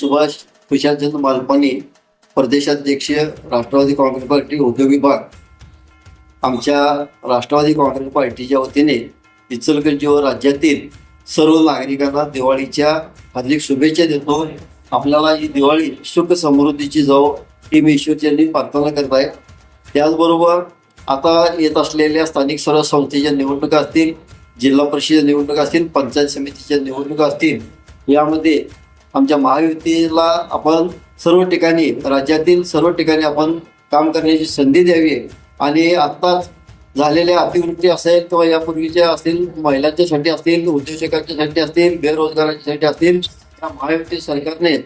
सुभाष खुशालचंद मालपानी प्रदेशाध्यक्ष राष्ट्रवादी काँग्रेस पार्टी उद्योग विभाग आमच्या राष्ट्रवादी काँग्रेस पार्टीच्या वतीने इचलकरंजी व राज्यातील सर्व नागरिकांना दिवाळीच्या हार्दिक शुभेच्छा देतो. आपल्याला ही दिवाळी सुख समृद्धीची जावो ही मी ईश्वरचरणी प्रार्थना करत आहे. त्याचबरोबर आता येत असलेल्या स्थानिक स्वराज संस्थेच्या निवडणुका असतील जिल्हा परिषद निवडणुका असतील पंचायत समितीच्या निवडणुका असतील यामध्ये आमच्या महायुतीला आपण सर्व ठिकाणी राज्यातील सर्व ठिकाणी आपण काम करण्याची संधी द्यावी. आणि आत्ताच झालेल्या अतिवृत्ती असेल किंवा यापूर्वीच्या असतील महिलांच्यासाठी असतील उद्योजकांच्यासाठी असतील बेरोजगारांच्यासाठी असतील त्या महायुती सरकारने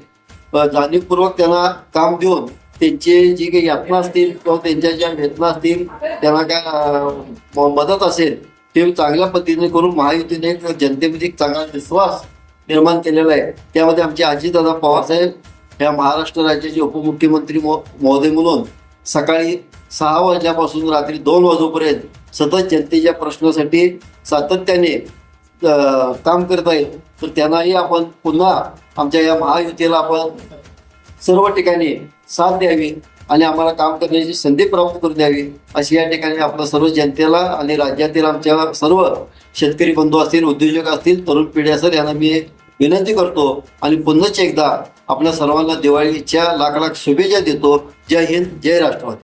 जाणीवपूर्वक त्यांना काम देऊन त्यांचे जी काही यातना असतील किंवा त्यांच्या ज्या वेदना असतील त्यांना काय मदत असेल ते चांगल्या पद्धतीने करून महायुतीने जनतेमध्ये एक चांगला विश्वास निर्माण केलेला आहे. त्यामध्ये आमचे अजितदादा पवारसाहेब ह्या महाराष्ट्र राज्याचे उपमुख्यमंत्री मो महोदय म्हणून सकाळी सहा वाजल्यापासून रात्री दोन वाजेपर्यंत सतत जनतेच्या प्रश्नासाठी सातत्याने काम करत आहेत तर त्यांनाही आपण पुन्हा आमच्या या महायुतीला आपण सर्व ठिकाणी साथ द्यावी आणि आम्हाला काम करण्याची संधी प्राप्त करून द्यावी अशी या ठिकाणी आपल्या सर्व जनतेला आणि राज्यातील आमच्या सर्व शेतकरी बंधू असतील उद्योजक असतील तरुण पिढी असेल यांना मी विनंती करतो आणि पुन्हाच एकदा आपल्या सर्वांना दिवाळीच्या लाख लाख शुभेच्छा देतो. जय हिंद जय राष्ट्रवादी.